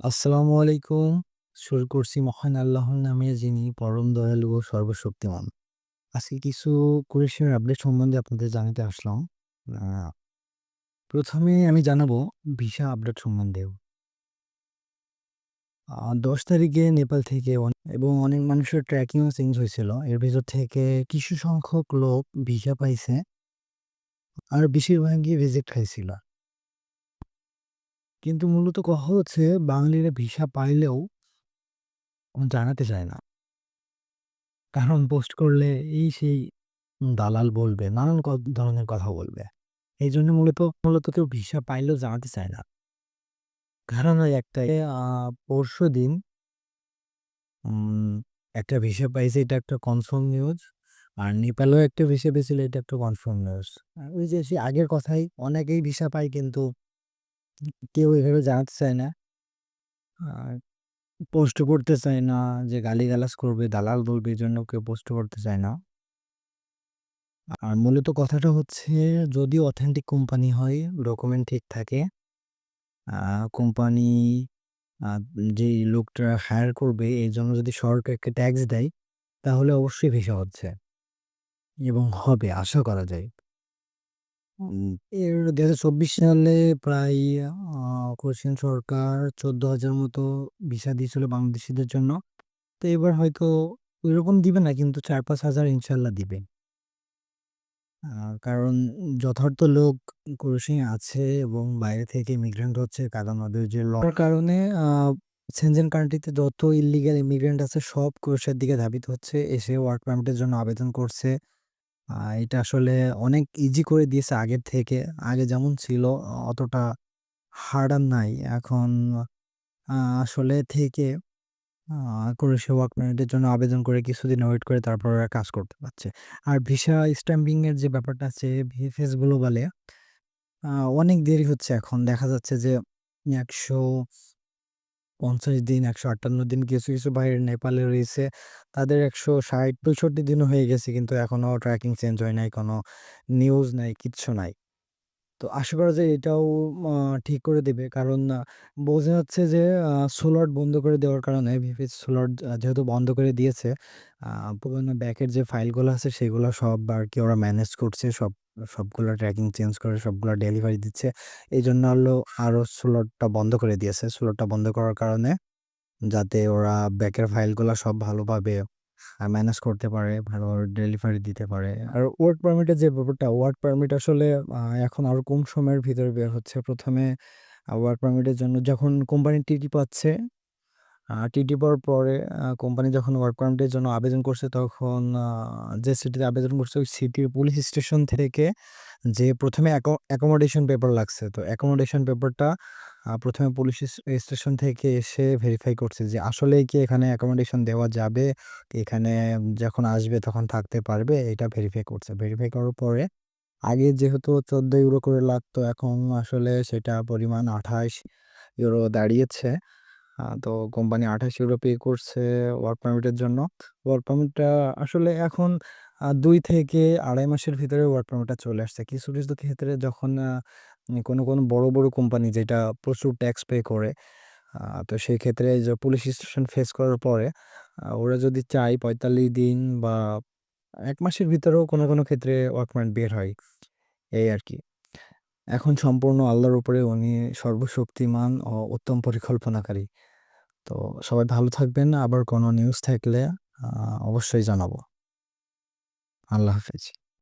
আসসালামু আলাইকুম। শুরু করছি মহান আল্লাহর নামে, যিনি পরম দয়ালু ও সর্বশক্তিমান। আজকে কিছু কুরেশিয়ার আপডেট সম্বন্ধে আপনাদের জানাতে আসলাম। প্রথমে আমি জানাব ভিসা আপডেট সম্বন্ধে ১০ তারিখে নেপাল থেকে এবং অনেক মানুষের ট্র্যাকিংও চেঞ্জ হয়েছিল। এর ভিতর থেকে কিছু সংখ্যক লোক ভিসা পাইছে। আর বেশিরভাগই রিজেক্ট খাইছিল। কিন্তু মূলত কথা হচ্ছে বাঙালিরা ভিসা পাইলেও জানাতে চায় না। কারণ পোস্ট করলে এই সেই দালাল বলবে, নানান ধরনের কথা বলবে। এইজন্য মূলত মূলত কেউ ভিসা পাইলেও জানাতে চায় না। কারণ ওই একটাই আ পরশুদিন উম একটা ভিসা পাইছে এটা একটা কনফার্ম নিউজ। আর নেপালেও একটা ভিসা পেয়েছিল এটা একটা কনফার্ম নিউজ। ওই যে সেই আগের কথাই অনেকেই ভিসা পায় কিন্তু কেউ এভাবে জানাতে চায় না। আর পোস্ট করতে চায় না যে গালিগালাজ করবে, দালাল বলবে এই জন্য কেউ পোস্ট করতে চায় না। আর মূলত কথাটা হচ্ছে যদি অথেন্টিক কোম্পানি হয়, ডকুমেন্ট ঠিক থাকে, কোম্পানি যেই লোকটা হায়ার করবে এই জন্য যদি সরকারকে ট্যাক্স দেয়, তাহলে অবশ্যই ভিসা হচ্ছে। এবং হবে আশা করা যায়। ২০২৪ সালে প্রায় আ কোরিয়ান সরকার ১৪,০০০ মতো ভিসা দিয়েছিল বাংলাদেশীদের জন্য। তো এবার হয়তো ওইরকম দিবে না কিন্তু ৪-৫ হাজার ইনশাআল্লাহ দিবে। কারণ যথার্থ লোক ক্রোয়েশিয়ায় আছে এবং বাইরে থেকে ইমিগ্রেন্ট হচ্ছে কারণ ওদের যে ল কারণে সেনজেন কান্ট্রিতে যত ইল্লিগাল ইমিগ্রেন্ট আছে সব ক্রোয়েশিয়ার দিকে ধাবিত হচ্ছে। এসে ওয়ার্ক পারমিটের জন্য আবেদন করছে। এটা আসলে অনেক ইজি করে দিয়েছে আগের থেকে। আগে যেমন ছিল, অতটা হার্ড আর নাই। এখন আসলে থেকে আ ক্রোয়েশিয়া ওয়ার্ক জন্য আবেদন করে কিছুদিন ওয়েট করে তারপর কাজ করতে পারছে। আর ভিসা স্ট্যাম্পিং এর যে ব্যাপারটা আছে ভিএফএস গ্লোবালে অনেক দেরি হচ্ছে এখন। দেখা যাচ্ছে যে ১৫০ দিন, ১৫৮ দিন কিছু, কিছু ভাই নেপালে রয়েছে। তাদের ১৬০-৬৫ দিনও হয়ে গেছে কিন্তু এখনও ট্র্যাকিং চেঞ্জ হয় নাই। কোনো নিউজ নাই, কিচ্ছু নাই। তো আশা করা যায় এটাও ঠিক করে দেবে। কারণ বোঝা যাচ্ছে যে আ স্লট বন্ধ করে দেওয়ার কারণে ভিপিএস স্লট আ যেহেতু বন্ধ করে দিয়েছে, পুরোনো ব্যাকের যে ফাইলগুলো আছে সেগুলো সব আর কি ওরা ম্যানেজ করছে। সব সবগুলা ট্র্যাকিং চেঞ্জ করে সবগুলো ডেলিভারি দিচ্ছে। এই জন্য হলো আরও স্লটটা বন্ধ করে দিয়েছে। স্লটটা বন্ধ করার কারণে যাতে ওরা ব্যাকের ফাইলগুলা সব ভালোভাবে ম্যানেজ করতে পারে, ভালোভাবে ডেলিভারি দিতে পারে। আর ওয়ার্ক পারমিটের যে ব্যাপারটা, ওয়ার্ক পারমিট আসলে এখন আরও কম সময়ের ভিতরে বের হচ্ছে। ১ম এ আ ওয়ার্ক পারমিটের জন্য যখন কোম্পানি টিটি পাচ্ছে, আ টিটি পরে কোম্পানি যখন ওয়ার্ক পারমিটের জন্য আবেদন করছে, তখন যে সিটিতে আবেদন করছে, ওই সিটির পুলিশ স্টেশন থেকে যে ১ম এ অ্যাকো অ্যাকোমোডেশন পেপার লাগছে। তো অ্যাকোমোডেশন পেপারটা আ ১ম এ পুলিশ স্টেশন থেকে এসে ভেরিফাই করছে যে আসলেই কি এখানে অ্যাকোমোডেশন দেওয়া যাবে? এখানে যখন আসবে তখন থাকতে পারবে? এটা ভেরিফাই করছে। ভেরিফাই করার পরে, আগে যেহেতু ১৪ ইউরো করে লাগতো, এখন আসলে সেটা পরিমাণ ২৮ ইউরো দাঁড়িয়েছে। তো কোম্পানি ২৮ ইউরো পে করছে ওয়ার্ক পারমিটের জন্য। ওয়ার্ক পারমিটটা আসলে এখন ২ থেকে ২.৫ মাসের ভিতরে ওয়ার্ক পারমিটটা চলে আসছে। কিছু, কিছু ক্ষেত্রে যখন কোনো, কোনো বড়, বড় কোম্পানি যেটা প্রচুর ট্যাক্স পে করে, তো সেই ক্ষেত্রে যে পুলিশ স্টেশন ফেস করার পরে ওরা যদি চায় ৪৫ দিন বা ১ মাসের ভিতরেও কোনো, কোনো ক্ষেত্রে ওয়ার্ক পারমিট বের হয়। এই আরকি। এখন সম্পূর্ণ আল্লাহর উপরে উনি সর্বশক্তিমান ও উত্তম পরিকল্পনাকারী। তো সবাই ভালো থাকবেন। আবার কোনো নিউজ থাকলে অবশ্যই জানাব। আল্লাহ হাফেজ।